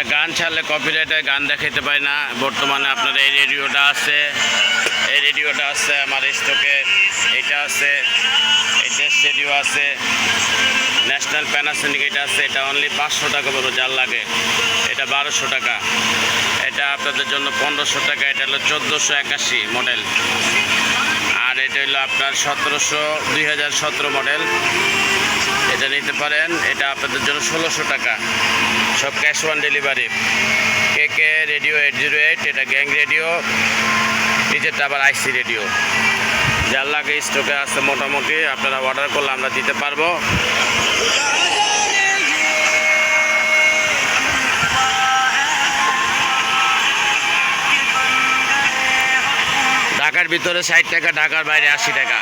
এটা গান ছাড়লে কপিরাইটে গান দেখাইতে পারি না। বর্তমানে আপনার এই রেডিওটা আছে। এই রেডিওটা আছে আমার স্টকে। এটা আছে, এই দেশ রেডিও আছে। ন্যাশনাল প্যানাসোনিক এটা আছে। এটা অনলি পাঁচশো টাকা পড়বে যার লাগে। এটা বারোশো টাকা। এটা আপনাদের জন্য পনেরোশো টাকা। এটা হলো চোদ্দোশো একাশি মডেল আর এটা হলো আপনার সতেরোশো, দুই মডেল এটা নিতে পারেন। এটা আপনাদের জন্য ষোলোশো টাকা। সব cash on delivery K K radio eight zero eight এটা গ্যাং রেডিও নিচেরটা আবার আইসি রেডিও যার লাগে স্টকে আছে মোটামুটি, আপনারা অর্ডার করলে আমরা দিতে পারব। ঢাকার ভিতরে ষাট টাকা, ঢাকার বাইরে আশি টাকা।